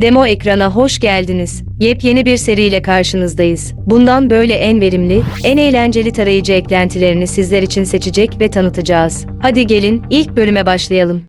Demo ekrana hoş geldiniz. Yepyeni bir seriyle karşınızdayız. Bundan böyle en verimli, en eğlenceli tarayıcı eklentilerini sizler için seçecek ve tanıtacağız. Hadi gelin ilk bölüme başlayalım.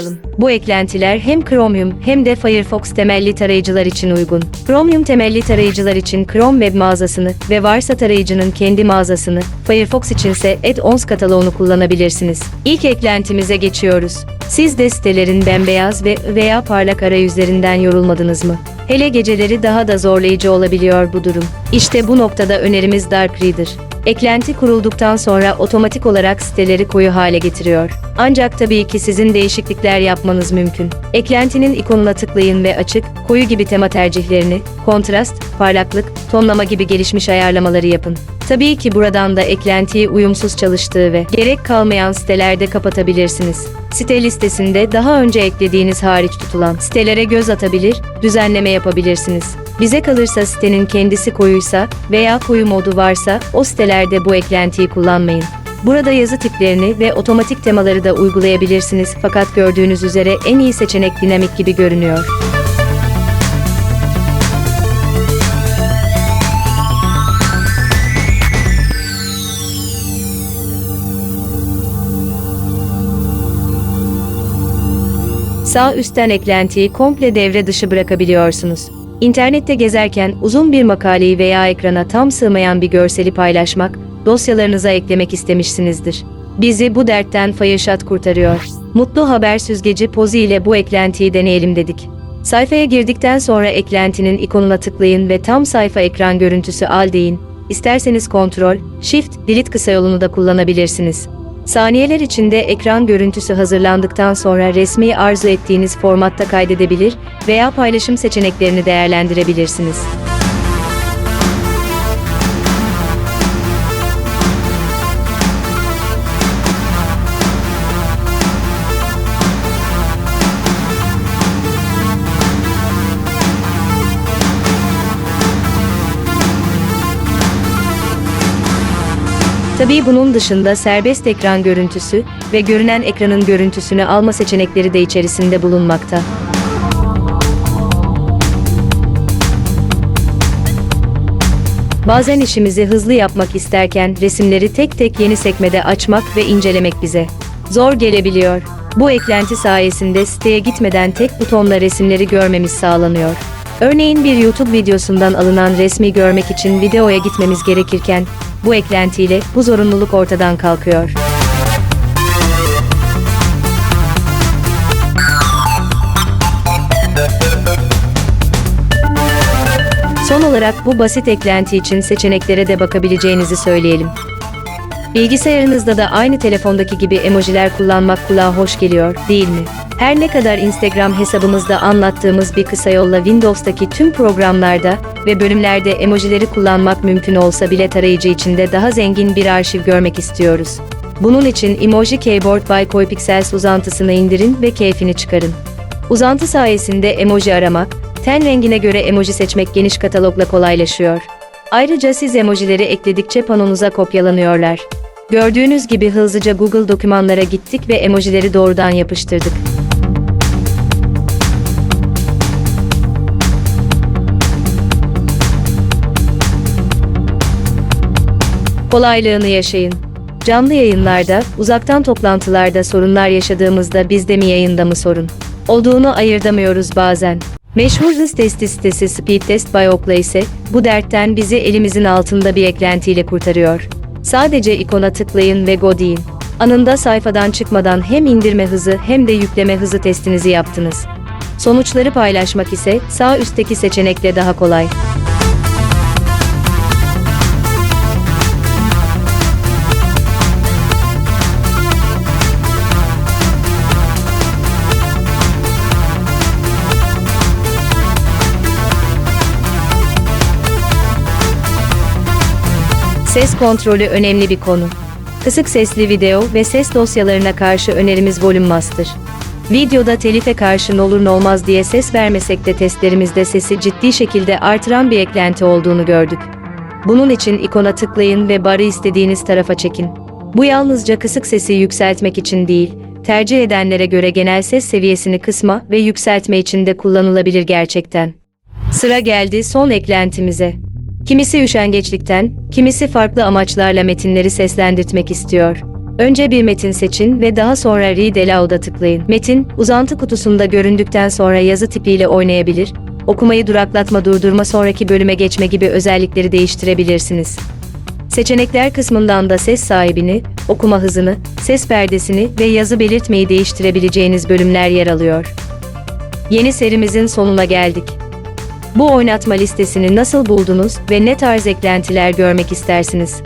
Başlayalım. Bu eklentiler hem Chromium hem de Firefox temelli tarayıcılar için uygun. Chromium temelli tarayıcılar için Chrome web mağazasını ve varsa tarayıcının kendi mağazasını, Firefox içinse Add-ons kataloğunu kullanabilirsiniz. İlk eklentimize geçiyoruz. Siz de sitelerin bembeyaz ve veya parlak arayüzlerinden yorulmadınız mı? Hele geceleri daha da zorlayıcı olabiliyor bu durum. İşte bu noktada önerimiz Dark Reader. Eklenti kurulduktan sonra otomatik olarak siteleri koyu hale getiriyor. Ancak tabii ki sizin değişiklikler yapmanız mümkün. Eklentinin ikonuna tıklayın ve açık, koyu gibi tema tercihlerini, kontrast, parlaklık, tonlama gibi gelişmiş ayarlamaları yapın. Tabii ki buradan da eklentiyi uyumsuz çalıştığı ve gerek kalmayan sitelerde kapatabilirsiniz. Site listesinde daha önce eklediğiniz hariç tutulan sitelere göz atabilir, düzenleme yapabilirsiniz. Bize kalırsa sitenin kendisi koyuysa veya koyu modu varsa o sitelerde bu eklentiyi kullanmayın. Burada yazı tiplerini ve otomatik temaları da uygulayabilirsiniz fakat gördüğünüz üzere en iyi seçenek dinamik gibi görünüyor. Sağ üstten eklentiyi komple devre dışı bırakabiliyorsunuz. İnternette gezerken uzun bir makaleyi veya ekrana tam sığmayan bir görseli paylaşmak, dosyalarınıza eklemek istemişsinizdir. Bizi bu dertten Fireshot kurtarıyor. Mutlu haber süzgeci pozu ile bu eklentiyi deneyelim dedik. Sayfaya girdikten sonra eklentinin ikonuna tıklayın ve tam sayfa ekran görüntüsü al deyin. İsterseniz Ctrl, Shift, Delete kısa yolunu da kullanabilirsiniz. Saniyeler içinde ekran görüntüsü hazırlandıktan sonra resmi arzu ettiğiniz formatta kaydedebilir veya paylaşım seçeneklerini değerlendirebilirsiniz. Tabii bunun dışında serbest ekran görüntüsü ve görünen ekranın görüntüsünü alma seçenekleri de içerisinde bulunmakta. Bazen işimizi hızlı yapmak isterken resimleri tek tek yeni sekmede açmak ve incelemek bize zor gelebiliyor. Bu eklenti sayesinde siteye gitmeden tek butonla resimleri görmemiz sağlanıyor. Örneğin bir YouTube videosundan alınan resmi görmek için videoya gitmemiz gerekirken bu eklentiyle bu zorunluluk ortadan kalkıyor. Son olarak bu basit eklenti için seçeneklere de bakabileceğinizi söyleyelim. Bilgisayarınızda da aynı telefondaki gibi emojiler kullanmak kulağa hoş geliyor, değil mi? Her ne kadar Instagram hesabımızda anlattığımız bir kısa yolla Windows'taki tüm programlarda ve bölümlerde emojileri kullanmak mümkün olsa bile tarayıcı içinde daha zengin bir arşiv görmek istiyoruz. Bunun için Emoji Keyboard by Coipixels uzantısını indirin ve keyfini çıkarın. Uzantı sayesinde emoji aramak, ten rengine göre emoji seçmek geniş katalogla kolaylaşıyor. Ayrıca siz emojileri ekledikçe panonuza kopyalanıyorlar. Gördüğünüz gibi hızlıca Google dokümanlara gittik ve emojileri doğrudan yapıştırdık. Kolaylığını yaşayın. Canlı yayınlarda, uzaktan toplantılarda sorunlar yaşadığımızda bizde mi yayında mı sorun? Olduğunu ayırdamıyoruz bazen. Meşhur hız testi sitesi Speed Test by Okla ise bu dertten bizi elimizin altında bir eklentiyle kurtarıyor. Sadece ikona tıklayın ve go deyin. Anında sayfadan çıkmadan hem indirme hızı hem de yükleme hızı testinizi yaptınız. Sonuçları paylaşmak ise sağ üstteki seçenekle daha kolay. Ses kontrolü önemli bir konu. Kısık sesli video ve ses dosyalarına karşı önerimiz Volume Master. Videoda telife karşı olur olmaz diye ses vermesek de testlerimizde sesi ciddi şekilde artıran bir eklenti olduğunu gördük. Bunun için ikona tıklayın ve barı istediğiniz tarafa çekin. Bu yalnızca kısık sesi yükseltmek için değil, tercih edenlere göre genel ses seviyesini kısma ve yükseltme için de kullanılabilir gerçekten. Sıra geldi son eklentimize. Kimisi üşengeçlikten, kimisi farklı amaçlarla metinleri seslendirtmek istiyor. Önce bir metin seçin ve daha sonra Read Aloud'a tıklayın. Metin, uzantı kutusunda göründükten sonra yazı tipiyle oynayabilir, okumayı duraklatma durdurma sonraki bölüme geçme gibi özellikleri değiştirebilirsiniz. Seçenekler kısmından da ses sahibini, okuma hızını, ses perdesini ve yazı belirtmeyi değiştirebileceğiniz bölümler yer alıyor. Yeni serimizin sonuna geldik. Bu oynatma listesini nasıl buldunuz ve ne tarz eklentiler görmek istersiniz?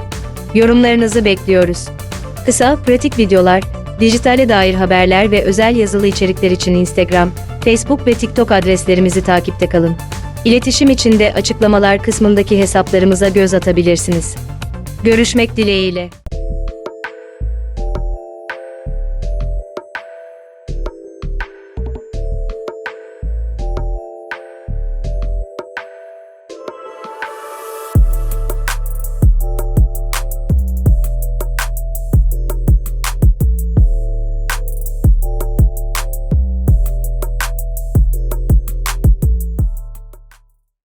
Yorumlarınızı bekliyoruz. Kısa, pratik videolar, dijitale dair haberler ve özel yazılı içerikler için Instagram, Facebook ve TikTok adreslerimizi takipte kalın. İletişim için de açıklamalar kısmındaki hesaplarımıza göz atabilirsiniz. Görüşmek dileğiyle.